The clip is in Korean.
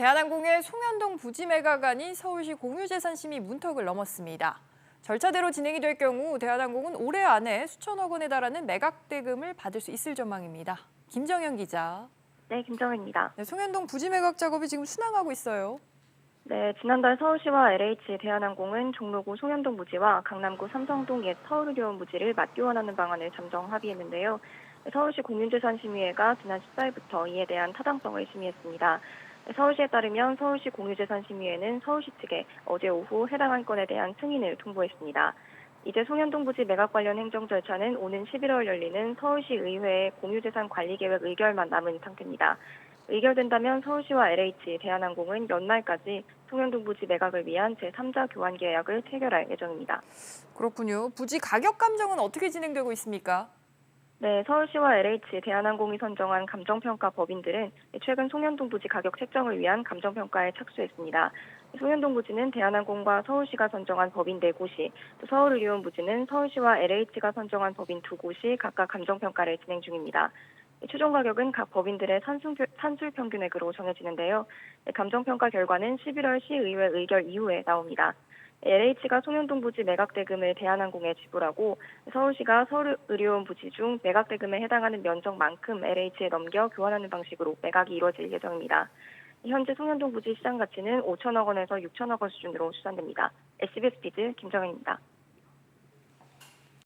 대한항공의 송현동 부지 매각안이 서울시 공유재산심의 문턱을 넘었습니다. 절차대로 진행이 될 경우 대한항공은 올해 안에 수천억 원에 달하는 매각 대금을 받을 수 있을 전망입니다. 김정현 기자. 네, 김정혜입니다. 네, 송현동 부지 매각 작업이 지금 순항하고 있어요. 네, 지난달 서울시와 LH 대한항공은 종로구 송현동 부지와 강남구 삼성동 옛 서울의료원 부지를 맞교환하는 방안을 잠정 합의했는데요. 서울시 공유재산심의회가 지난 14일부터 이에 대한 타당성을 심의했습니다. 서울시에 따르면 서울시 공유재산심의회는 서울시 측에 어제 오후 해당 안건에 대한 승인을 통보했습니다. 이제 송현동 부지 매각 관련 행정 절차는 오는 11월 열리는 서울시 의회의 공유재산 관리 계획 의결만 남은 상태입니다. 의결된다면 서울시와 LH, 대한항공은 연말까지 송현동 부지 매각을 위한 제3자 교환 계약을 체결할 예정입니다. 그렇군요. 부지 가격 감정은 어떻게 진행되고 있습니까? 네, 서울시와 LH, 대한항공이 선정한 감정평가 법인들은 최근 송현동 부지 가격 책정을 위한 감정평가에 착수했습니다. 송현동 부지는 대한항공과 서울시가 선정한 법인 4곳이, 또 서울의료원 부지는 서울시와 LH가 선정한 법인 2곳이 각각 감정평가를 진행 중입니다. 최종 가격은 각 법인들의 산술, 평균액으로 정해지는데요. 감정평가 결과는 11월 시의회 의결 이후에 나옵니다. LH가 송현동 부지 매각 대금을 대한항공에 지불하고 서울시가 서울의료원 부지 중 매각 대금에 해당하는 면적만큼 LH에 넘겨 교환하는 방식으로 매각이 이루어질 예정입니다. 현재 송현동 부지 시장 가치는 5천억 원에서 6천억 원 수준으로 추산됩니다. SBS 피드 김정현입니다.